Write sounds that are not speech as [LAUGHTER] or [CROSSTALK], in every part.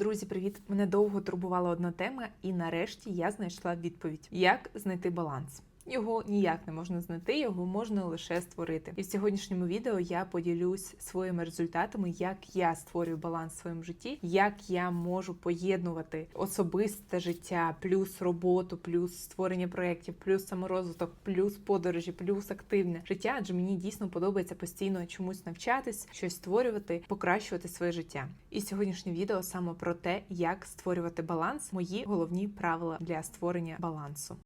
Друзі, привіт! Мене довго турбувала одна тема, і нарешті я знайшла відповідь: як знайти баланс. Його ніяк не можна знайти, його можна лише створити. І в сьогоднішньому відео я поділюсь своїми результатами, як я створюю баланс в своєму житті, як я можу поєднувати особисте життя, плюс роботу, плюс створення проєктів, плюс саморозвиток, плюс подорожі, плюс активне життя. Адже мені дійсно подобається постійно чомусь навчатись, щось створювати, покращувати своє життя. І сьогоднішнє відео саме про те, як створювати баланс, мої головні правила для створення балансу.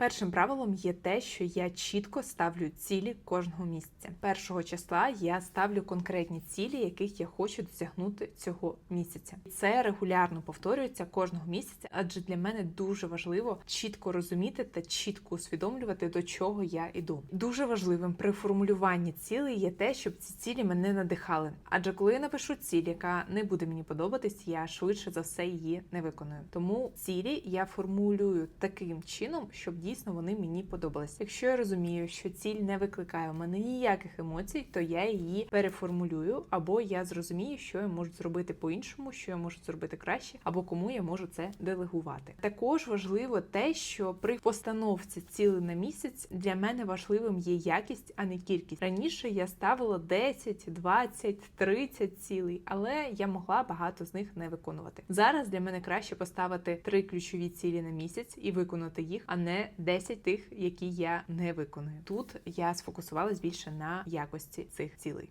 Першим правилом є те, що я чітко ставлю цілі кожного місяця. Першого числа я ставлю конкретні цілі, яких я хочу досягнути цього місяця. Це регулярно повторюється кожного місяця, адже для мене дуже важливо чітко розуміти та чітко усвідомлювати, до чого я йду. Дуже важливим при формулюванні цілей є те, щоб ці цілі мене надихали. Адже коли я напишу ціль, яка не буде мені подобатись, я швидше за все її не виконую. Тому цілі я формулюю таким чином, щоб дійсно вони мені подобались. Якщо я розумію, що ціль не викликає у мене ніяких емоцій, то я її переформулюю, або я зрозумію, що я можу зробити по-іншому, що я можу зробити краще, або кому я можу це делегувати. Також важливо те, що при постановці цілей на місяць для мене важливим є якість, а не кількість. Раніше я ставила 10, 20, 30 цілей, але я могла багато з них не виконувати. Зараз для мене краще поставити три ключові цілі на місяць і виконати їх, а не 10 тих, які я не виконую. Тут я сфокусувалась більше на якості цих цілей.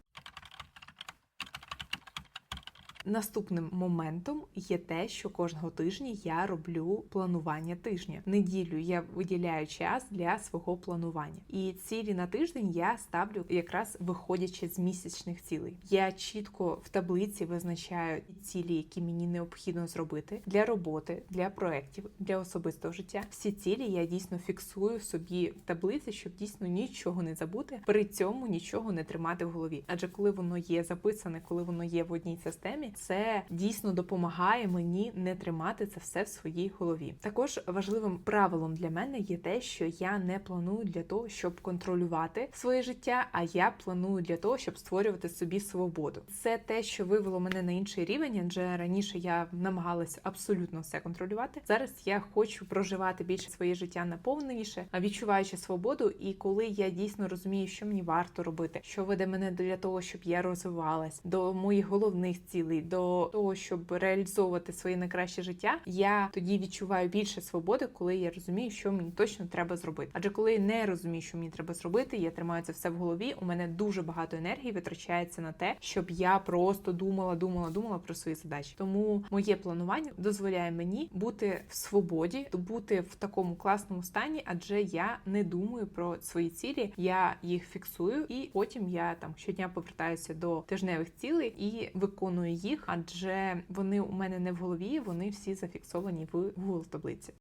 Наступним моментом є те, що кожного тижня я роблю планування тижня. Неділю я виділяю час для свого планування, і цілі на тиждень я ставлю якраз виходячи з місячних цілей. Я чітко в таблиці визначаю цілі, які мені необхідно зробити для роботи, для проєктів, для особистого життя. Всі цілі я дійсно фіксую собі в таблиці, щоб дійсно нічого не забути, при цьому нічого не тримати в голові. Адже коли воно є записане, коли воно є в одній системі, це дійсно допомагає мені не тримати це все в своїй голові. Також важливим правилом для мене є те, що я не планую для того, щоб контролювати своє життя, а я планую для того, щоб створювати собі свободу. Це те, що вивело мене на інший рівень, адже раніше я намагалася абсолютно все контролювати. Зараз я хочу проживати більше своє життя наповненіше, відчуваючи свободу. І коли я дійсно розумію, що мені варто робити, що веде мене для того, щоб я розвивалась до моїх головних цілей. До того, щоб реалізовувати своє найкраще життя, я тоді відчуваю більше свободи, коли я розумію, що мені точно треба зробити. Адже коли я не розумію, що мені треба зробити, я тримаю це все в голові. У мене дуже багато енергії витрачається на те, щоб я просто думала, думала, думала про свої задачі. Тому моє планування дозволяє мені бути в свободі, бути в такому класному стані, адже я не думаю про свої цілі, я їх фіксую, і потім я там щодня повертаюся до тижневих цілей і виконую їх адже вони у мене не в голові, вони всі зафіксовані в Google таблиці.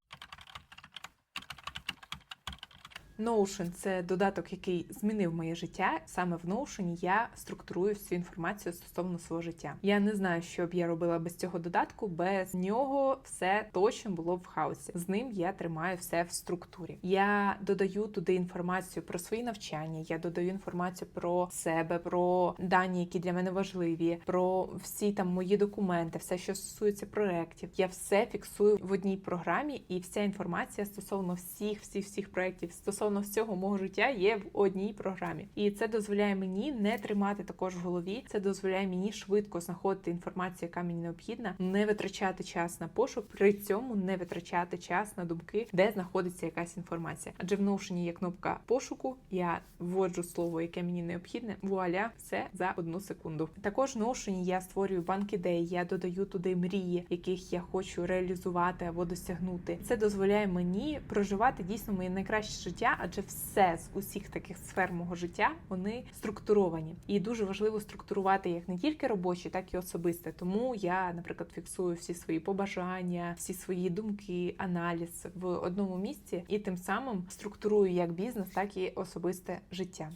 Notion – це додаток, який змінив моє життя. Саме в Notion я структурую всю інформацію стосовно свого життя. Я не знаю, що б я робила без цього додатку. Без нього все точно було в хаосі. З ним я тримаю все в структурі. Я додаю туди інформацію про свої навчання. Я додаю інформацію про себе, про дані, які для мене важливі, про всі там мої документи, все, що стосується проєктів. Я все фіксую в одній програмі, і вся інформація стосовно всіх, всіх, всіх проєктів стосовно стосовно всього мого життя є в одній програмі, і це дозволяє мені не тримати також в голові. Це дозволяє мені швидко знаходити інформацію, яка мені необхідна, не витрачати час на пошук, при цьому не витрачати час на думки, де знаходиться якась інформація. Адже в Notion є кнопка пошуку. Я вводжу слово, яке мені необхідне. Вуаля, все за одну секунду. Також в Notion я створюю банк ідей, я додаю туди мрії, яких я хочу реалізувати або досягнути. Це дозволяє мені проживати дійсно моє найкраще життя адже все з усіх таких сфер мого життя вони структуровані, і дуже важливо структурувати як не тільки робочі, так і особисте. Тому я, наприклад, фіксую всі свої побажання, всі свої думки, аналіз в одному місці, і тим самим структурую як бізнес, так і особисте життя.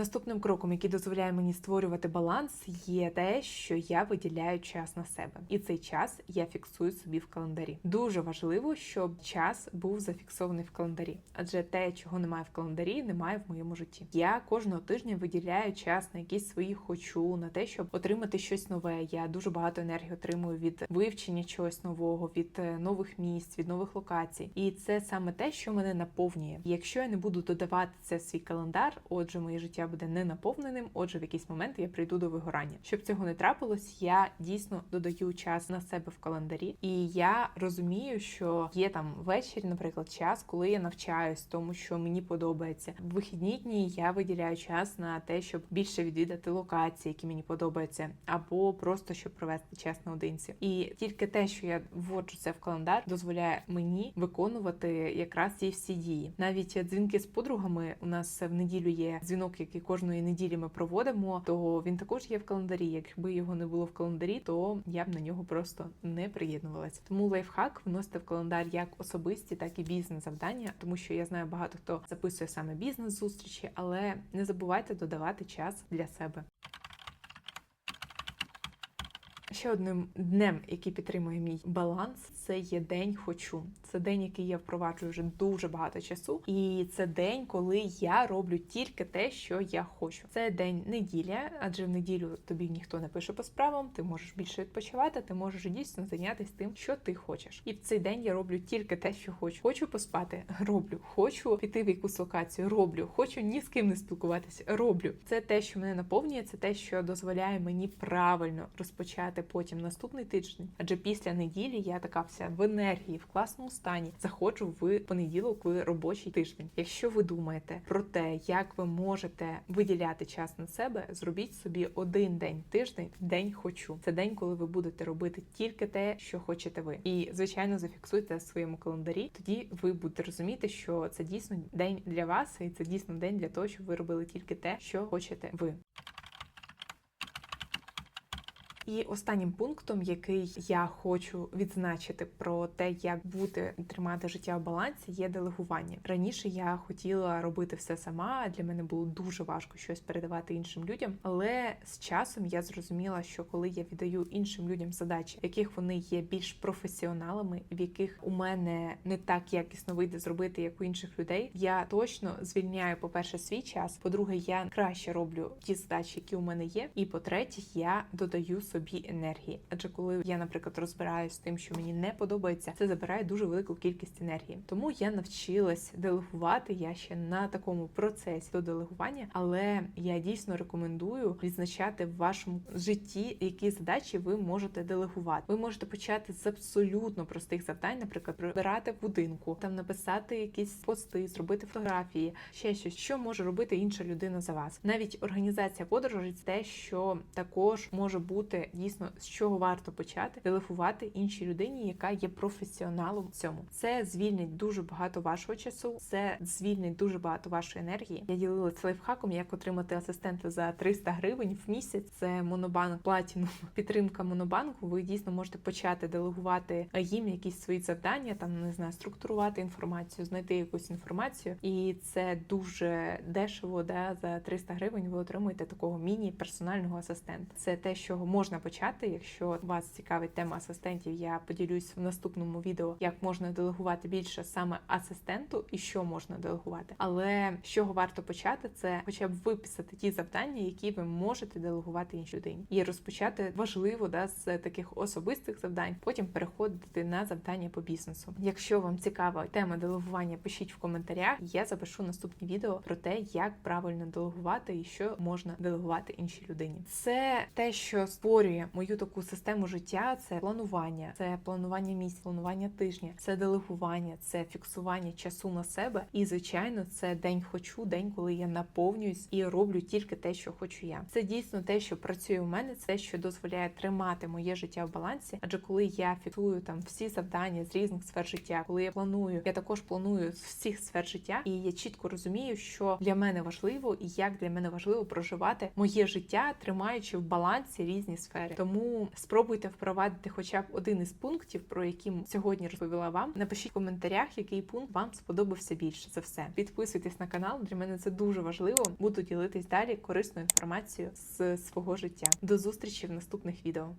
Наступним кроком, який дозволяє мені створювати баланс, є те, що я виділяю час на себе, і цей час я фіксую собі в календарі. Дуже важливо, щоб час був зафіксований в календарі, адже те, чого немає в календарі, немає в моєму житті. Я кожного тижня виділяю час на якісь свої хочу, на те, щоб отримати щось нове. Я дуже багато енергії отримую від вивчення чогось нового, від е, нових місць, від нових локацій. І це саме те, що мене наповнює. Якщо я не буду додавати це в свій календар, отже, моє життя буде не наповненим. Отже, в якийсь момент я прийду до вигорання. Щоб цього не трапилось, я дійсно додаю час на себе в календарі, і я розумію, що є там ввечері, наприклад, час, коли я навчаюсь, тому що мені подобається. В вихідні дні я виділяю час на те, щоб більше відвідати локації, які мені подобаються, або просто щоб провести час наодинці. І тільки те, що я вводжу це в календар, дозволяє мені виконувати якраз ці всі дії. Навіть дзвінки з подругами у нас в неділю є дзвінок, який кожної неділі ми проводимо. То він також є в календарі. Якби його не було в календарі, то я б на нього просто не приєднувалася. Тому лайфхак вносити в календар як особисті, так і бізнес завдання, тому що я знаю багато хто записує саме бізнес зустрічі, але не забувайте додавати час для себе. Ще одним днем, який підтримує мій баланс, це є день хочу. Це день, який я впроваджую вже дуже багато часу, і це день, коли я роблю тільки те, що я хочу. Це день неділя, адже в неділю тобі ніхто не пише по справам, ти можеш більше відпочивати, ти можеш дійсно зайнятися тим, що ти хочеш. І в цей день я роблю тільки те, що хочу. Хочу поспати, роблю. Хочу піти в якусь локацію, роблю. Хочу ні з ким не спілкуватися, роблю. Це те, що мене наповнює, це те, що дозволяє мені правильно розпочати потім наступний тиждень. Адже після неділі я така вся в енергії, в класному стані заходжу в понеділок в робочий тиждень. Якщо ви думаєте про те, як ви можете виділяти час на себе, зробіть собі один день тиждень, день хочу. Це день, коли ви будете робити тільки те, що хочете ви. І звичайно зафіксуйте в своєму календарі. Тоді ви будете розуміти, що це дійсно день для вас, і це дійсно день для того, щоб ви робили тільки те, що хочете ви. І останнім пунктом, який я хочу відзначити про те, як бути тримати життя в балансі, є делегування. Раніше я хотіла робити все сама. Для мене було дуже важко щось передавати іншим людям. Але з часом я зрозуміла, що коли я віддаю іншим людям задачі, в яких вони є більш професіоналами, в яких у мене не так якісно вийде зробити, як у інших людей, я точно звільняю, по перше, свій час. По-друге, я краще роблю ті задачі, які у мене є. І по-третє, я додаю собі енергії. Адже коли я, наприклад, розбираюсь з тим, що мені не подобається, це забирає дуже велику кількість енергії. Тому я навчилась делегувати. Я ще на такому процесі до делегування, але я дійсно рекомендую відзначати в вашому житті, які задачі ви можете делегувати. Ви можете почати з абсолютно простих завдань, наприклад, прибирати будинку, там написати якісь пости, зробити фотографії, ще щось, що може робити інша людина за вас. Навіть організація подорожей це те, що також може бути дійсно з чого варто почати делегувати іншій людині, яка є професіоналом в цьому. Це звільнить дуже багато вашого часу, це звільнить дуже багато вашої енергії. Я ділилася лайфхаком, як отримати асистента за 300 гривень в місяць. Це монобанк платіну [LAUGHS] підтримка монобанку. Ви дійсно можете почати делегувати їм якісь свої завдання, там не знаю, структурувати інформацію, знайти якусь інформацію, і це дуже дешево. Да, за 300 гривень ви отримуєте такого міні-персонального асистента. Це те, що можна почати. Якщо вас цікавить тема асистентів, я поділюсь в наступному відео, як можна делегувати більше саме асистенту і що можна делегувати. Але з чого варто почати, це хоча б виписати ті завдання, які ви можете делегувати іншій людині, і розпочати важливо да з таких особистих завдань, потім переходити на завдання по бізнесу. Якщо вам цікава тема делегування, пишіть в коментарях. Я запишу наступне відео про те, як правильно делегувати і що можна делегувати іншій людині. Це те, що створює мою таку систему життя. Це планування, це планування місць, планування тижня, це делегування, це фіксування часу на себе. І звичайно, це день хочу, день, коли я наповнююсь і роблю тільки те, що хочу я. Це дійсно те, що працює у мене, це що дозволяє тримати моє життя в балансі. Адже коли я фіксую там всі завдання з різних сфер життя, коли я планую, я також планую з всіх сфер життя, і я чітко розумію, що для мене важливо і як для мене важливо проживати моє життя, тримаючи в балансі різні сфери сфери. Тому спробуйте впровадити хоча б один із пунктів, про які сьогодні розповіла вам. Напишіть в коментарях, який пункт вам сподобався більше за все. Підписуйтесь на канал. Для мене це дуже важливо. Буду ділитись далі корисною інформацією з свого життя. До зустрічі в наступних відео.